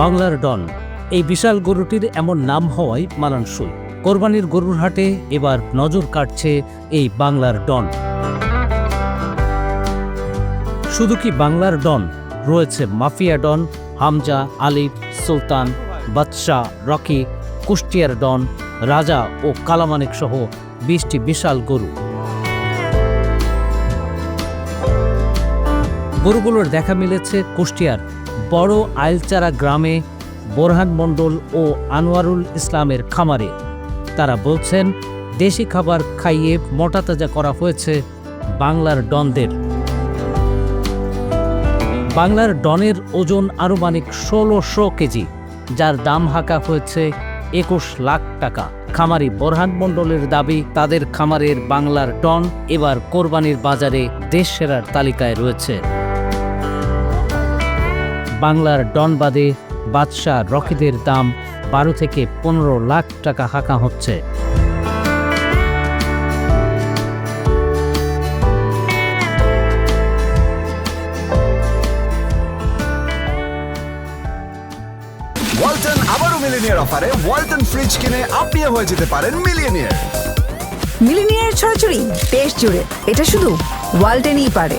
বাংলার ডন। এই বিশাল গরুটির এমন নাম হওয়ায় মানানসই। কোরবানির গরুর হাটে এবার নজর কাটছে এই বাংলার ডন। শুধু কি বাংলার ডন, রয়েছে মাফিয়া ডন, হামজা, আলিফ, সুলতান, বাদশাহ, রকি, কুষ্টিয়ার ডন, রাজা ও কালামানিক সহ বিশটি বিশাল গরু। গরুগুলোর দেখা মিলেছে কুষ্টিয়ার বড় আইলচারা গ্রামে বোরহান মণ্ডল ও আনোয়ারুল ইসলামের খামারে। তারা বলছেন, দেশি খাবার খাইয়ে মোটা তাজা করা হয়েছে বাংলার ডনদের। বাংলার ডনের ওজন আনুমানিক ষোলোশো কেজি, যার দাম হাঁকা হয়েছে একুশ লাখ টাকা। খামারি বোরহান মণ্ডলের দাবি, তাদের খামারের বাংলার ডন এবার কোরবানির বাজারে দেশ সেরার তালিকায় রয়েছে। বাংলার ডন বাদে বাদশাহ রকিদের দাম বারো থেকে পনেরো লাখ টাকা হাঁকা হচ্ছে। ওয়ালটন আবারও মিলিনিয়ার অফারে ওয়ালটন ফ্রিজ কিনে আপনিও হয়ে যেতে পারেন মিলিয়নিয়ার মিলিনিয়ার ছড়াছড়ি দেশ জুড়ে এটা শুধু ওয়ালটেনই পারে।